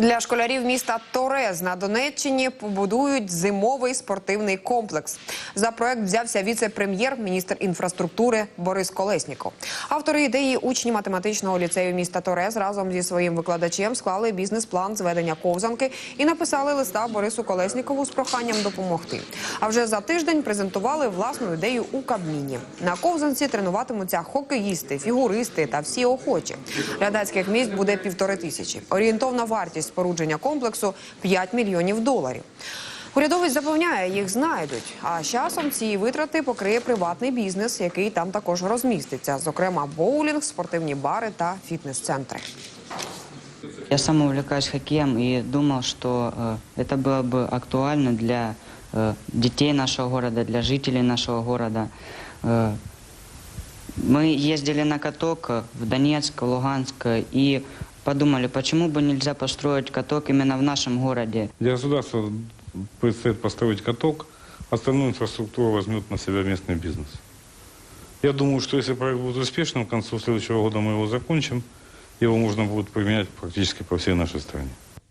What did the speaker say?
Для школярів міста Торез на Донеччині побудують зимовий спортивний комплекс. За проект взявся віце-прем'єр, міністр інфраструктури Борис Колесніков. Автори ідеї учні математичного ліцею міста Торез разом зі своїм викладачем склали бізнес-план зведення ковзанки і написали листа Борису Колеснікову з проханням допомогти. А вже за тиждень презентували власну ідею у Кабміні. На ковзанці тренуватимуться хокеїсти, фігуристи та всі охочі. Глядацьких місць буде півтори тисячі. Орієнтовна вартість спорудження комплексу 5 мільйонів доларів. Урядовець запевняє, їх знайдуть. А з часом ці витрати покриє приватний бізнес, який там також розміститься, зокрема боулінг, спортивні бари та фітнес-центри. Я сам увлекаюсь хоккеем и думал, что э, это было бы актуально для э, детей нашего города, для жителей нашего города. Э, мы ездили на каток э, в Донецк, в Луганск э, и подумали, почему бы нельзя построить каток именно в нашем городе. Для государства предстоит построить каток, остальную инфраструктуру возьмет на себя местный бизнес. Я думаю, что если проект будет успешным, к концу следующего года мы его закончим, его можно будет применять практически по всей нашей стране.